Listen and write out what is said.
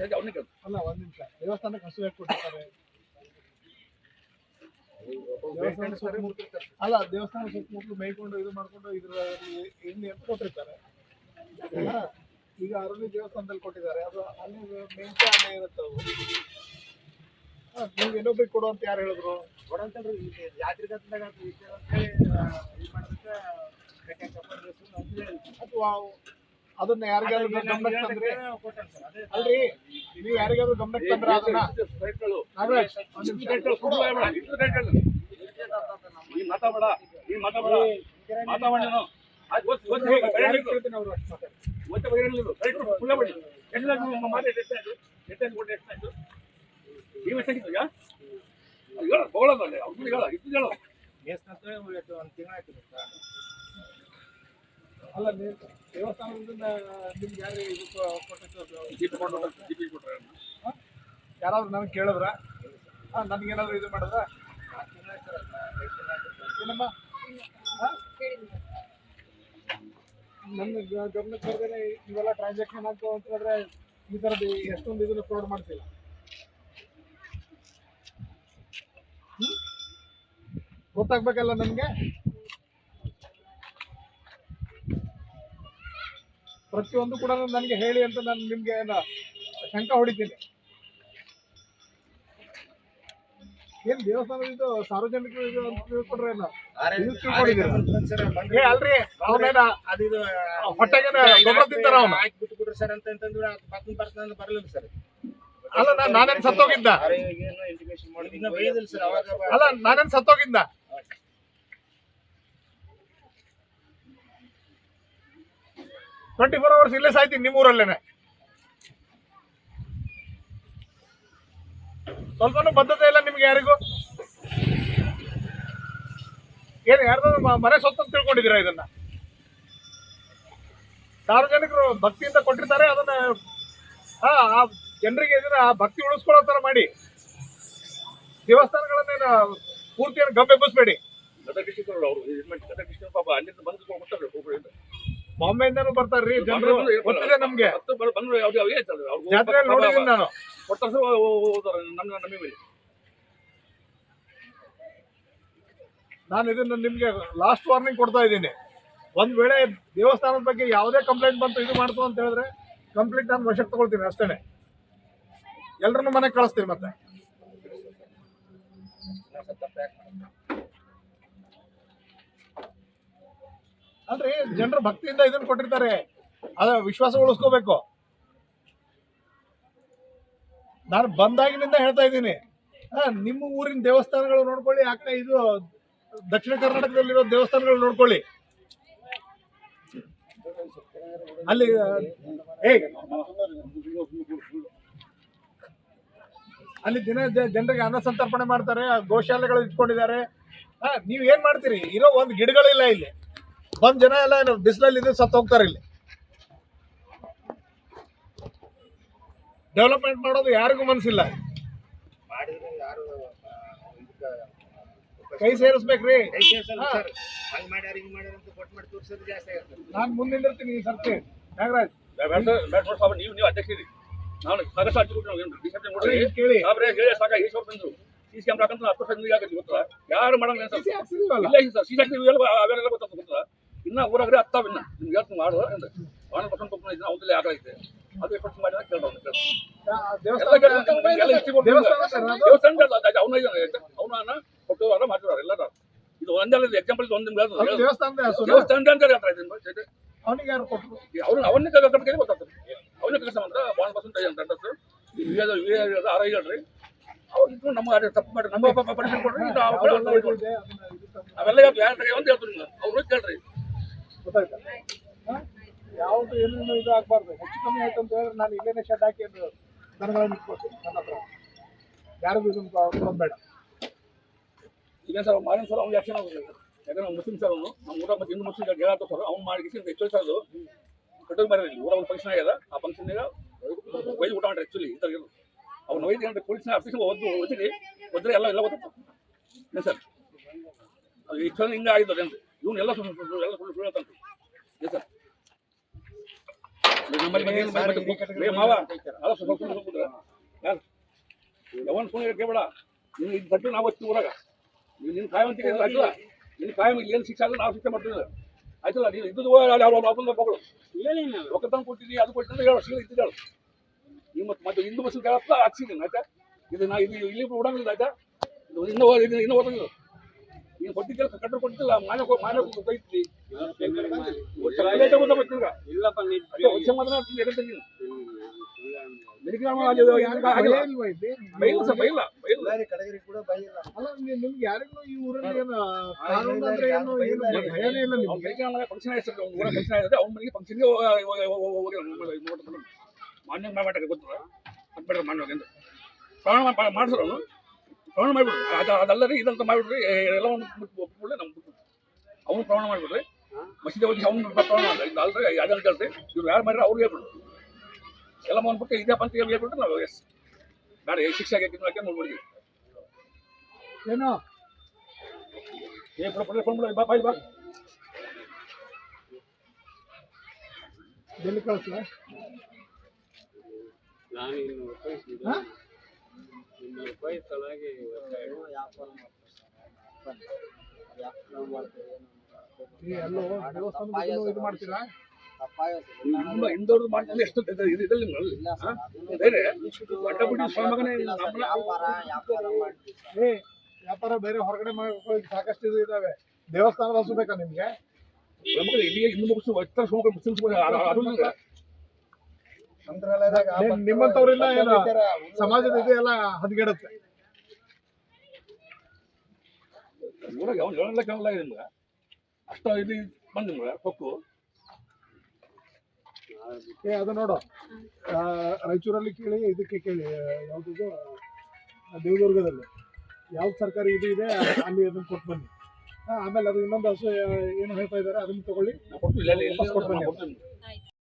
ಹೇಳಿ ಅವ್ನಿಗೆ ಕೇಳು. ಅಲ್ಲ ಒಂದ್ ನಿಮಿಷ. ದೇವಸ್ಥಾನಕ್ಕೆ ಹಸು ಕೊಟ್ಟಿರ್ತಾರೆ? ದೇವಸ್ಥಾನ ಸುತ್ತಮುತ್ತ- ಅಲ್ಲ ದೇವಸ್ಥಾನ ಸುತ್ತಮುತ್ತಲು ಮೇಯ್ಕೊಂಡು ಇದು ಮಾಡ್ಕೊಂಡು ಇದ್ರಲ್ಲಿ ಎಣ್ಣೆ ಅಂತ ಕೊಟ್ಟಿರ್ತಾರೆ. ಹಾ, ಈಗ ಅರಳಿ ದೇವಸ್ಥಾನದಲ್ಲಿ ಕೊಟ್ಟಿದ್ದಾರೆ. ಅದು ಅಲ್ಲಿ ಮೇಂಟೆ ಅಲ್ಲೇ ಇರುತ್ತೆ ಅವು ಹಾ, ನೀವು ಇನ್ನೊಬ್ರಿಗೆ ಕೊಡು ಅಂತ ಯಾರು ಹೇಳಿದ್ರು? ಕೊಡಂತಲ್ರಿ ಇಲ್ಲಿ ಜಾತ್ರೆ ಗದ್ದಲಾಗ ಅದು ಅದನ್ನ ಯಾರಿಗಾದ್ರು ಗಮನಕ್ಕೆ ತಂದ್ರೆ ಅಲ್ರಿ ನೀವು ಯಾರಿಗಾದ್ರು ಗಮನಕ್ಕೆ ತಂದ್ರೆ ಅದನ್ನ. ನಾಗರಾಜ್ ಮಾತಾಡ್ಬೇಡ ಮಾತಾಡ. ಮೇಸ್ಕಂತ ಒಂದು ತಿಂಗಳಾಯ್ತು ಸರ್ ಅಲ್ಲ ನೀವು ದೇವಸ್ಥಾನದಿಂದ ನಿಮ್ಗೆ ಯಾರು ಇದು ಕೊ- ಕೊಟ್ಟಿದ್ದು ಜೀಪ್ ಕೊಟ್ಟು ಜೀಪಿಗೆ ಕೊಟ್ರೆ. ಯಾರಾದ್ರೂ ನನಗೆ ಕೇಳಿದ್ರ? ಹಾಂ ನನಗೇನಾದ್ರು ಇದು ಮಾಡಿದ್ರ? ಏನಮ್ಮ? ನನ್ನ ಗಮನಕ್ಕೆ ಬರ್ದೇನೆ ಇವೆಲ್ಲ ಟ್ರಾನ್ಸಾಕ್ಷನ್ ಆಗ್ತಾವ ಅಂತ ಹೇಳಿದ್ರೆ ಈ ಥರದ್ದು ಎಷ್ಟೊಂದು ಇದನ್ನು ಫ್ರಾಡ್ ಮಾಡ್ತಿಲ್ಲ? ಗೊತ್ತಾಗ್ಬೇಕಲ್ಲ ನನಗೆ? ಪ್ರತಿಯೊಂದು ಕೂಡ ನನಗೆ ಹೇಳಿ ಅಂತ ನಾನು ನಿಮ್ಗೆ ಶಂಕ ಹೊಡಿತೀನಿ. ಏನ್ ದೇವಸ್ಥಾನದಿಂದ ಸಾರ್ವಜನಿಕರು ಇದು ಅಂತ ತಿಳ್ಕೊಂಡ್ರೆ ಅಲ್ರಿ ಅವನೇನ ಹೊಟ್ಟೆಗೆ ಗೊಬ್ಬರ ತಿಂತಾರ ಅವನು? ಸರ್ ಅಂತ ಅಂತಂದ್ರೆ ಬರ್ತನ್ ಬರಲಿಲ್ಲ ಸರ್. ಅಲ್ಲ ನಾನ್ ನಾನೇನ್ ಸತ್ತೋಗಿದ್ದ? ಅಲ್ಲ ನಾನೇನ್ ಸತ್ತೋಗಿದ್ದ? ಟ್ವೆಂಟಿ ಫೋರ್ ಅವರ್ಸ್ ಇಲ್ಲೇ ಸಾಯ್ತೀನಿ ನಿಮ್ಮೂರಲ್ಲೇನೆ. ಸ್ವಲ್ಪನೂ ಬದ್ಧತೆ ಇಲ್ಲ ನಿಮ್ಗೆ ಯಾರಿಗೂ? ಏನು ಯಾರ್ದಾದ್ರು ಮನೆ ಸೊತ್ತು ಅಂತ ತಿಳ್ಕೊಂಡಿದ್ದೀರಾ ಇದನ್ನ? ಸಾರ್ವಜನಿಕರು ಭಕ್ತಿಯಿಂದ ಕೊಟ್ಟಿರ್ತಾರೆ, ಅದನ್ನ ಆ ಜನರಿಗೆ ಇದನ್ನ ಆ ಭಕ್ತಿ ಉಳಿಸ್ಕೊಳ್ಳೋ ತರ ಮಾಡಿ. ದೇವಸ್ಥಾನಗಳನ್ನೇನು ಪೂರ್ತಿಯನ್ನು ಗಮ್ಮೆಬ್ಬಿಸ್ಬೇಡಿ ಗದಗ ಡಿಸ್ಟಿಕ್ ಅವರು ಮಾಡಿ ಗದಗ ಡಿಸ್ಟಿಕ್ ಪಾಪ ಅಲ್ಲಿಂದ ಬಂದು ಒಬ್ಬರು ಬಾಂಬೆಯಿಂದನೂ ಬರ್ತಾರ್ರಿ ಜನರು. ಗೊತ್ತಿದೆ ನಮ್ಗೆ. ಹತ್ತು ಬರ- ಬಂದ್ರು ಯಾವ್ದು ಯಾವ ಹೇಳ್ತಾರೆ ಅವ್ರು ಜಾತ್ರೆಯಲ್ಲಿ ನೋಡಿದ್ದೀನಿ ನಾನು. ನಮ್ಮ ಮೇಲೆ ನಾನು ಇದನ್ನ ನಿಮ್ಗೆ ಲಾಸ್ಟ್ ವಾರ್ನಿಂಗ್ ಕೊಡ್ತಾ ಇದ್ದೀನಿ. ಒಂದ್ ವೇಳೆ ದೇವಸ್ಥಾನದ ಬಗ್ಗೆ ಯಾವುದೇ ಕಂಪ್ಲೇಂಟ್ ಬಂತು ಇದು ಮಾಡ್ತು ಅಂತ ಹೇಳಿದ್ರೆ ಕಂಪ್ಲೀಟ್ ನಾನು ವಶಕ್ಕೆ ತಗೊಳ್ತೀನಿ ಅಷ್ಟೇನೆ. ಎಲ್ರನ್ನೂ ಮನೆಗೆ ಕಳಿಸ್ತೀನಿ ಮತ್ತೆ. ಅಲ್ರಿ ಜನರು ಭಕ್ತಿಯಿಂದ ಇದನ್ನ ಕೊಟ್ಟಿರ್ತಾರೆ. ಅದ ವಿಶ್ವಾಸ ಉಳಿಸ್ಕೋಬೇಕು. ನಾನು ಬಂದಾಗಿನಿಂದ ಹೇಳ್ತಾ ಇದ್ದೀನಿ. ನಿಮ್ಮ ಊರಿನ ದೇವಸ್ಥಾನಗಳು ನೋಡ್ಕೊಳ್ಳಿ ಅಕ್ಕ ಇದು ದಕ್ಷಿಣ ಕರ್ನಾಟಕದಲ್ಲಿರೋ ದೇವಸ್ಥಾನಗಳು ನೋಡ್ಕೊಳ್ಳಿ. ಅಲ್ಲಿ ಅಲ್ಲಿ ದಿನ ಜನರಿಗೆ ಅನ್ನ ಸಂತರ್ಪಣೆ ಮಾಡ್ತಾರೆ, ಗೋಶಾಲೆಗಳು ಇಟ್ಕೊಂಡಿದ್ದಾರೆ. ನೀವ್ ಏನ್ ಮಾಡ್ತೀರಿ? ಇರೋ ಒಂದು ಗಿಡಗಳಿಲ್ಲ ಇಲ್ಲಿ. ಬಂದ್ ಜನ ಎಲ್ಲ ಏನು ಬಿಸಿಲಲ್ಲಿ ಇದ್ರೆ ಸತ್ತು ಹೋಗ್ತಾರೆ ಇಲ್ಲಿ. ಡೆವಲಪ್ಮೆಂಟ್ ಮಾಡೋದು ಯಾರಿಗೂ ಮನಸ್ಸಿಲ್ಲ ಕೈ ಸೇರಿಸ್ಬೇಕ್ರಿ. ನಾನು ಮಾಡಿ ಮುಂದಿರ್ತೀನಿ ಈ ಸರ್ತಿ. ನಾಗರಾಜ್. ನೀವು ನೀವು ಅಧ್ಯಕ್ಷರಿ ನಾನು ಡಿಸೆಂಬರ್ ನೋಡ್ರಿ ಕೇಳಿ. ಸಾಬ್ರೆ ಹೇಳಿ ಸಾಕ ಈ ಸಾವಿರ ಬಂದ್ರು ಸಿ ಕ್ಯಾಮ್ರಾ ಹಾಕಂತ ಹತ್ತು ವರ್ಷ ನೀವು ಆಗತ್ತೆ ಗೊತ್ತಾ? ಯಾರು ಮಾಡಂಗಿಲ್ಲ ಸರ್ ಬಿಸಿ ಇಲ್ಲ ಸರ್ ಸಿ ನೀವು ಎಲ್ಲ ಅವೆಲ್ಲ ಗೊತ್ತಾಗ್ತದೆ ಗೊತ್ತಾ? ಇನ್ನ ಊರಾಗ್ರೆ ಹತ್ತಾವ ಇನ್ನ. ನಿಮ್ಗೆ ಹೇಳ್ತು ಮಾಡು ಅಂದ್ರೆ ವಾಣ ಪರ್ಸೆಂಟ್ ಕೊಟ್ಟು ಇನ್ನ ಅವ್ದಲ್ಲಿ ಆಗೈತೆ ಅದು ಎಫರ್ಟ್ಸ್ ಮಾಡಿ ಕೇಳ್ದವ್ನು ಆ, ಎಲ್ಲ ದೇವಸ್ಥಾನ ಕೇಳ್ದವ್ನು, ಎಲ್ಲ ಇಷ್ಟು ಕೊಟ್ಟು ದೇವಸ್ಥಾನ ಸರ್ ಅವನ ಅವನ ಕೊಟ್ಟು ಮಾಡ್ತಿದ್ದಾರೆ ಎಲ್ಲಾರ. ಇದು ಒಂದಲ್ಲ ಎಕ್ಸಾಂಪಲ್ ಒಂದು ಹೆಸರು? ದೇವಸ್ಥಾನ ಅಂತ ಹೇಳ್ತಾರೆ ಅವನಿಗೆ ಯಾರು ಕೊಟ್ಟರು ಅವನ್ನೇ ಗೊತ್ತಾಗ್ತದೆ. ಅವನೇ ಕೆಲಸ ಮಾಡ್ದ ಬಾಂಡ್ ಪರ್ಸೆಂಟ್ ಅಂತ ಆರ ಹೇಳ್ರಿ. ಅವ್ರು ನಮ್ಮ ತಪ್ಪು ಮಾಡಿ ನಮ್ಮ ಪಾಪ ಪರ್ಮಿಷನ್ ಕೊಡ್ರಿ ಇದು ಅವ್ರು ಯಾವ್ದೆಲ್ಲ ಅವ್ರು ಇದು. ಇದೆ, ಅದನ್ನ ಇದು ತಂದು ಅವೆಲ್ಲ ಯಾರು ಅಂತ ಹೇಳ್ತೀನಿ ಅವ್ರು ಕೇಳ್ರಿ. ಗೊತ್ತಾಯ್ತಾ? ಯಾವುದು ಏನೇನು ಇದು ಆಗ್ಬಾರ್ದು. ಹೆಚ್ಚು ಕಮ್ಮಿ ಆಯ್ತು ಅಂತ ಹೇಳಿದ್ರೆ ನಾನು ಇಲ್ಲೇನೆ ಶೆಡ್ ಹಾಕಿ ಅದು ದನಗಳನ್ನು ಇಟ್ಕೊಳ್ತೀನಿ ನನ್ನ ಹತ್ರ. ಯಾರಿಗೂ ಇದನ್ನು ಕೊಡಬೇಡ ಬೇಡ. ಈಗ ಸರ್ ಮಾಡಿನ ಸರ್ ಅವ್ನು ಯಾಕೆ ಆಗುತ್ತೆ ಯಾಕಂದ್ರೆ ಅವ್ನು ಮುಸ್ಲಿಂ ಸರ್ ಅವನು. ನಮ್ಮ ಊರ ಮತ್ತೆ ಹಿಂದೂ ಮುಸ್ಲಿಂ ಗೆಳಾತ ಸರ್. ಅವ್ನು ಮಾಡಿ ಹೆಚ್ಚು ಸರ್ ಅದು. ಕಟ್ಟೋದು ಮಾಡಿರಲಿ ಊರಾಗ ಒಂದು ಫಂಕ್ಷನ್ ಆಗ್ಯದ. ಆ ಫಂಕ್ಷನ್ಯಾಗ ವೈದ್ಯ ಊಟ ಮಾಡ್ರಿ ಆ್ಯಕ್ಚುಲಿ ಇರೋದು. ಅವ್ನು ವೈದ್ಯ ಅಂದ್ರೆ ಪೊಲೀಸ್ನ ಆಫೀಸ್ ಒದ್ದು ಒದ್ರಿ ಒದ್ದರೆ ಎಲ್ಲ ಎಲ್ಲ ಗೊತ್ತಾಗ್ತದೆ. ಏನು ಸರ್? ಅದು ಇಷ್ಟು ಹಿಂಗೆ ಆಗಿದ್ದಾರೆ ಅಂತ ಇವ್ನು ಎಲ್ಲ ಸುಳ್ಳು ಸುಳ್ಳು ಎಲ್ಲ ಸುಳ್ಳು ಸುಳ್ಳು ಹೇಳ್ತಾನೆ. ಏನು ಸರ್. ನಮ್ಮಲ್ಲಿ ಮನೆ ಏ ಮಾವ ಅಲ್ಲ ಸ್ವಲ್ಪ ಸ್ವಲ್ಪ ಸ್ವಲ್ಪ ಬಿಡ್ರೆ. ಯಾರು? ಯಾವನ್ ಫೋನ್ ಕೇಳಬೇಡ. ನೀನು ಇದು ತಟ್ಟು ನಾವು ಹಚ್ಚಿ ಊರಾಗ. ನೀನು ನಿನ್ನ ಅಂತ ಕಾಯಂ ಏನು ಶಿಕ್ಷೆ ಆದ್ರೆ ನಾವು ಶಿಕ್ಷೆ ಮಾಡ್ತೀವಿ ಆಯ್ತಲ್ಲ ನೀನು ಇದ್ದು ಅವ್ರನ್ನ ಮಗಳು. ಒಕ್ಕತನ ಕೊಟ್ಟಿದ್ದಿ ಅದು ಕೊಟ್ಟಿದ್ದೆ ಹೇಳು ನೀವು ಮತ್ತೆ ಮತ್ತೆ ಹಿಂದೂ ಕೇಳಪ್ಪ ಹಾಕ್ಸಿದ್ದೀನಿ ಆಯ್ತಾ? ಇದು ನಾ ಇದು ಇಲ್ಲಿ ಬಿಡಂಗಿಲ್ಲ ಆಯ್ತಾ? ಇದು ಇನ್ನೂ ಇನ್ನೂ ನೀನು ಕೊಟ್ಟಿದ್ದಿಲ್ಲ ಕಟ್ಟಡ ಕೊಟ್ಟಿದ್ದಿಲ್ಲ ಮಾನ ಮಾನ ಬೈತಿ ಇಲ್ಲಪ್ಪ ನೀ ವರ್ಷ ಮಾತ್ರ ಎಗಂತ ನೀನು ನಿಮ್ಗೆ ಯಾರಿಗೂ ಈ ಊರಲ್ಲಿ ಏನು ಕಾನೂನು ಅಂದ್ರೆ ಏನು ಭಯನೇ ಇಲ್ಲ ಅವ್ನ ನಿಮ್ಗೆ ಫಂಕ್ಷನ್ ಆಯ್ತು ಊರ ಫಂಕ್ಷನ್ ಆಗಿದೆ ಅವ್ನ ಮನೆಗೆ ಫಂಕ್ಷನ್ಗೆ ಮಾನ್ಯ ಮಾಡಕ್ಕೆ ಗೊತ್ತಲ್ಲ ಅದು ಬೇಡ ಮಾನ್ಯ ಅಂತ ಪ್ರಮಾಣ ಮಾ- ಅವನು ಪ್ರಮಾಣ ಮಾಡಿಬಿಡ್ರಿ. ಅದು ಅದಲ್ಲದೆ ಇದಂತ ಮಾಡಿಬಿಡ್ರಿ. ಎಲ್ಲ ಒಪ್ಪಿಕೊಳ್ಳಿ ನಮ್ಗೆ ಬಿಟ್ಬಿಟ್ಟು ಅವನು ಪ್ರಮಾಣ ಮಾಡಿಬಿಡ್ರಿ. ಮಸೀದಿ ಹೋಗಿ ಅವ್ನು ಪ್ರಮಾಣ ಇದು ಅಲ್ರಿ ಅದನ್ನು ಕೇಳ್ರಿ? ಇವ್ರು ಯಾರು ಮಾಡ್ರಿ ಅವ್ರಿಗೆ ಹೇಳ್ಬಿಡ್ರು. ಎಲ್ಲ ಮಾಡ್ಬಿಟ್ಟು ಇದೆಯಪ್ಪ ಅಂತ ಹೇಳಿ ಹೇಳ್ಬಿಟ್ಟು ನಾವು ಎಸ್. ಬೇಡ ಶಿಕ್ಷೆ ಆಗೈತಿ ಹಾಕಿ ನೋಡ್ಬಿಡ್ತೀವಿ. ಏನೋ? ಏ ಪುಡ ಫೋನ್ ಬಿಡು ಬಾ ಬಾ ಇಲ್ಲಿ ಬಾ. ಎಲ್ಲಿ ಕಳಿಸ್ಲ ನಾನು ಇನ್ನು? ವ್ಯಾಪಾರ ಎಷ್ಟು ಬೇರೆ ವ್ಯಾಪಾರ ಬೇರೆ ಹೊರಗಡೆ ಮಾಡ್ಕೊಳ್ಳಿ ಸಾಕಷ್ಟು ಇದು ಇದಾವೆ ದೇವಸ್ಥಾನದ ಹಸು ಬೇಕಾ ನಿಮ್ಗೆ ಇಲ್ಲಿಗೆ ಹಿಂದೆ ಮುಗಿಸು ಮುಸ್ಲಿಮ್ಸ್ ಅದು ನಿಮ್ಮಂತವ್ರಿಲ್ಲ ಏನ? ಸಮಾಜದ ಇದು ಎಲ್ಲ ಹದಗೆಡುತ್ತೆ. ಅಷ್ಟ ಇದು ಬಂದು ಹೊಕ್ಕು ಏ ಅದು ನೋಡು. ಆ, ರಾಯಚೂರಲ್ಲಿ ಕೇಳಿ ಇದಕ್ಕೆ ಕೇಳಿ ಯಾವ್ದು ದೇವದುರ್ಗದಲ್ಲಿ. ಯಾವ್ದು ಸರ್ಕಾರಿ ಇದು ಇದೆ ಅಲ್ಲಿ ಅದನ್ನ ಕೊಟ್ಟು ಬನ್ನಿ. ಆ, ಆಮೇಲೆ ಅದು ಇನ್ನೊಂದು ಹಸು ಏನು ಹೇಳ್ತಾ ಇದ್ದಾರೆ ಅದನ್ನ ತಗೊಳ್ಳಿ. ಕೊಟ್ಟು ಕೊಡ್ತೀವಿ